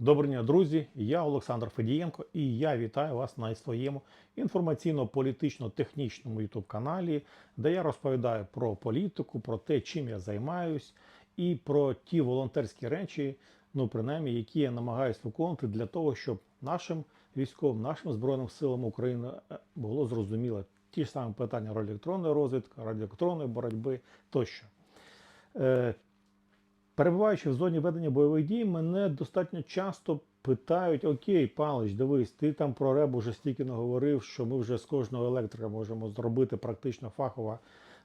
Доброго дня, друзі! Я Олександр Федієнко і я вітаю вас на своєму інформаційно-політично-технічному youtube каналі, де я розповідаю про політику, про те, чим я займаюсь, і про ті волонтерські речі, ну принаймні, які я намагаюся виконувати для того, щоб нашим військовим, нашим збройним силам України е, було зрозуміло ті ж самі питання радіоелектронної розвідки, радіоелектронної боротьби тощо. Перебуваючи в зоні ведення бойових дій, мене достатньо часто питають: Окей, Палич, дивись, ти там про РЕБ уже стільки наговорив, що ми вже з кожного електрика можемо зробити практично фахова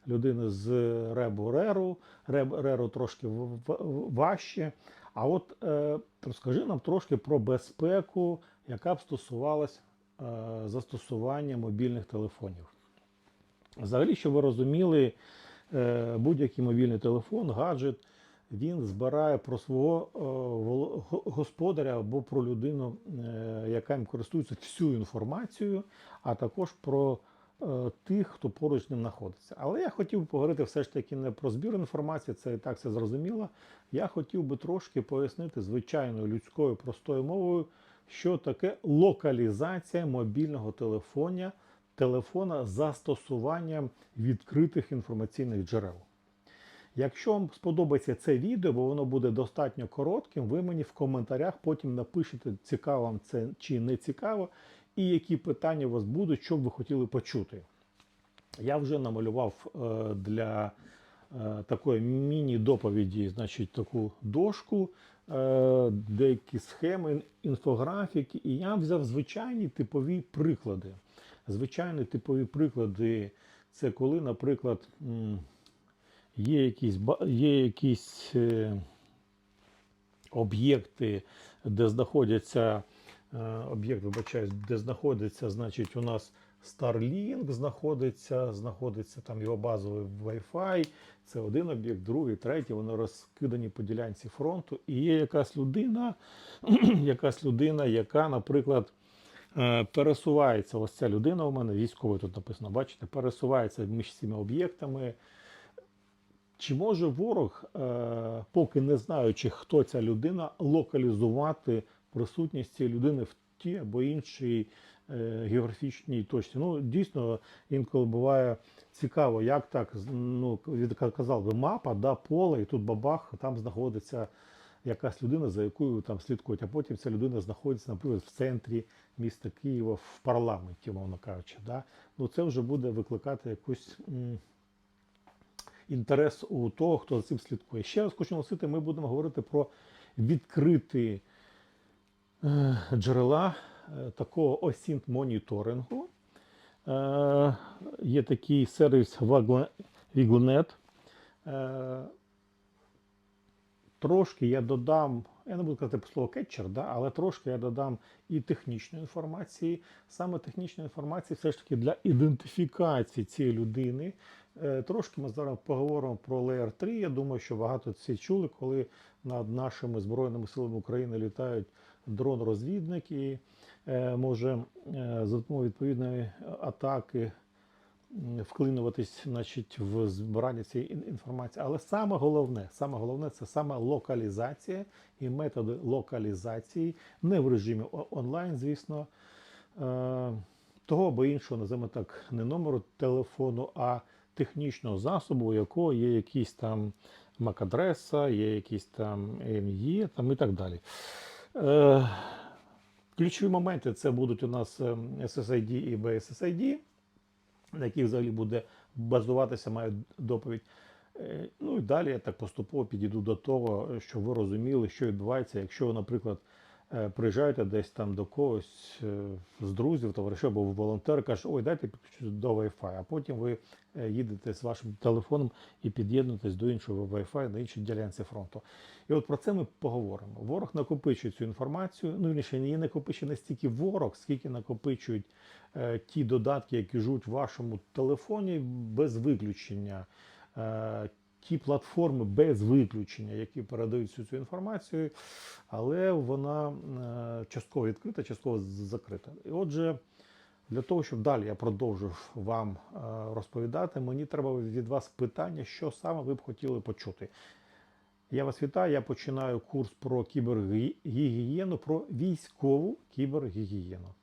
людина з РЕБу РЕРу. РЕБ РЕРу трошки важче. А от е, розкажи нам трошки про безпеку, яка б стосувалась е, застосування мобільних телефонів. Взагалі, щоб ви розуміли, е, будь-який мобільний телефон, гаджет, він збирає про свого е, господаря або про людину, е, яка їм користується всю інформацію, а також про е, тих, хто поруч ним знаходиться. Але я хотів би поговорити все ж таки не про збір інформації, це і так все зрозуміло. Я хотів би трошки пояснити звичайною людською простою мовою, що таке локалізація мобільного телефона, телефона застосуванням відкритих інформаційних джерел. Якщо вам сподобається це відео, бо воно буде достатньо коротким, ви мені в коментарях потім напишете, цікаво вам це чи не цікаво, і які питання у вас будуть, що б ви хотіли почути. Я вже намалював е, для е, такої міні-доповіді, значить, таку дошку, е, деякі схеми, інфографіки, і я взяв звичайні типові приклади. Звичайні типові приклади це коли, наприклад, є якісь, є якісь е, об'єкти, де знаходяться е, об'єкт, вибачаюсь, де знаходиться, значить, у нас Starlink знаходиться, знаходиться там його базовий Wi-Fi. Це один об'єкт, другий, третій, вони розкидані по ділянці фронту. І є якась людина, якась людина, яка, наприклад, е, пересувається. Ось ця людина у мене, військовий тут написано, бачите, пересувається між цими об'єктами. Чи може ворог, е, поки не знаючи, хто ця людина, локалізувати присутність цієї людини в тій або іншій е, географічній точці? Ну, дійсно, інколи буває цікаво, як так, ну, казав би, мапа, да, поле, і тут бабах, там знаходиться якась людина, за якою там слідкують, а потім ця людина знаходиться, наприклад, в центрі міста Києва в парламенті, мовно кажучи. Да? Ну, це вже буде викликати якусь. Інтерес у того, хто за цим слідкує. Ще раз хочу носити, ми будемо говорити про відкриті е, джерела е, такого осінт моніторингу. Е, є такий сервіс Е, Трошки я додам, я не буду казати слово кетчер, да, але трошки я додам і технічної інформації. Саме технічної інформації все ж таки для ідентифікації цієї людини. Е, Трошки ми зараз поговоримо про Layer 3. Я думаю, що багато всі чули, коли над нашими Збройними силами України літають дрон-розвідники, е, може е, за допомогою відповідної атаки вклинуватись значить, в збирання цієї інформації. Але саме головне, саме головне це саме локалізація і методи локалізації, не в режимі онлайн, звісно, е, того або іншого, називаємо так, не номеру телефону, а технічного засобу, у якого є якісь там MAC-адреса, є якісь там EME там і так далі. Е, Ключові моменти це будуть у нас ем, SSID і BSSID на яких взагалі буде базуватися моя доповідь. Е, Ну і далі я так поступово підійду до того, щоб ви розуміли, що відбувається, якщо наприклад, е, приїжджаєте десь там до когось е, з друзів, товаришів або волонтер, каже, ой, дайте підключу до Wi-Fi, а потім ви е, їдете з вашим телефоном і під'єднуєтесь до іншого Wi-Fi на іншій ділянці фронту. І от про це ми поговоримо. Ворог накопичує цю інформацію. Ну, вірніше, не накопичує не стільки ворог, скільки накопичують е, ті додатки, які живуть в вашому телефоні без виключення. Ті платформи без виключення, які передають всю цю інформацію, але вона е, частково відкрита, частково закрита. І отже, для того, щоб далі я продовжив вам е, розповідати, мені треба від вас питання, що саме ви б хотіли почути. Я вас вітаю. Я починаю курс про кібергігієну, про військову кібергігієну.